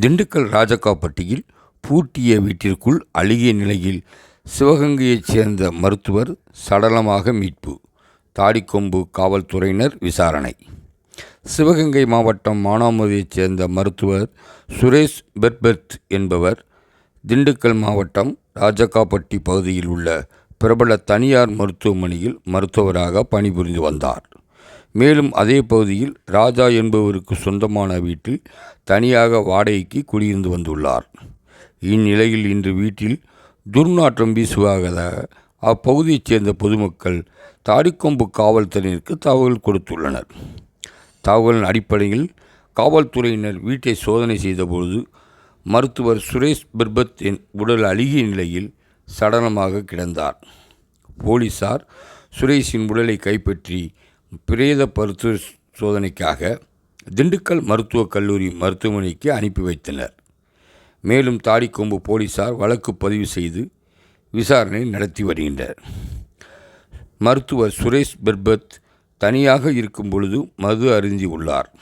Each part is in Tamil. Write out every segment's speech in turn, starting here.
திண்டுக்கல் ராஜகாப்பட்டியில் பூட்டிய வீட்டிற்குள் அழுகிய நிலையில் சிவகங்கையைச் சேர்ந்த மருத்துவர் சடலமாக மீட்பு தாடிக்கொம்பு காவல்துறையினர் விசாரணை. சிவகங்கை மாவட்டம் மானாமதியைச் சேர்ந்த மருத்துவர் சுரேஷ் பெர்பெர்த் என்பவர் திண்டுக்கல் மாவட்டம் ராஜக்காப்பட்டி பகுதியில் உள்ள பிரபல தனியார் மருத்துவமனையில் மருத்துவராக பணிபுரிந்து வந்தார். மேலும் அதே பகுதியில் ராஜா என்பவருக்கு சொந்தமான வீட்டில் தனியாக வாடகைக்கு குடியிருந்து வந்துள்ளார். இந்நிலையில் இன்று வீட்டில் துர்நாற்றம் வீசுவதாக அப்பகுதியைச் சேர்ந்த பொதுமக்கள் தாடிக்கொம்பு காவல்துறையினருக்கு தகவல் கொடுத்துள்ளனர். தகவலின் அடிப்படையில் காவல்துறையினர் வீட்டை சோதனை செய்தபோது மருத்துவர் சுரேஷ் பிர்பத் என் உடல் அழுகிய நிலையில் சடலமாக கிடந்தார். போலீசார் சுரேஷின் உடலை கைப்பற்றி பிரேத மருத்துவ சோதனைக்காக திண்டுக்கல் மருத்துவக் கல்லூரி மருத்துவமனைக்கு அனுப்பி வைத்தனர். மேலும் தாடிக்கொம்பு போலீசார் வழக்கு பதிவு செய்து விசாரணை நடத்தி வருகின்றனர். மருத்துவர் சுரேஷ் பெர்பத் தனியாக இருக்கும் பொழுது மது அருந்தி உள்ளார்.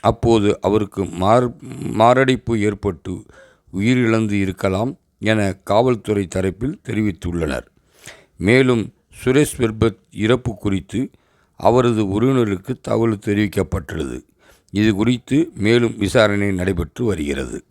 அப்போது அவருக்கு மார் மாரடைப்பு ஏற்பட்டு உயிரிழந்து இருக்கலாம் என காவல்துறை தரப்பில் தெரிவித்துள்ளனர். மேலும் சுரேஷ் பெர்பத் இறப்பு குறித்து அவரது உறவினருக்கு தகவல் தெரிவிக்கப்பட்டுள்ளது. இது குறித்து மேலும் விசாரணை நடைபெற்று வருகிறது.